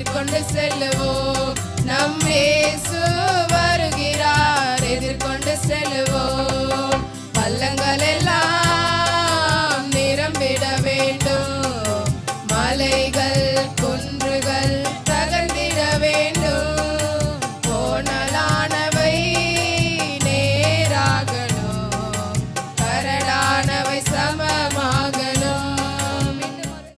எதிர்கொண்டு செல்லுவோம். நம் வருகிறார். எதிர்கொண்டு செல்லுவோம்.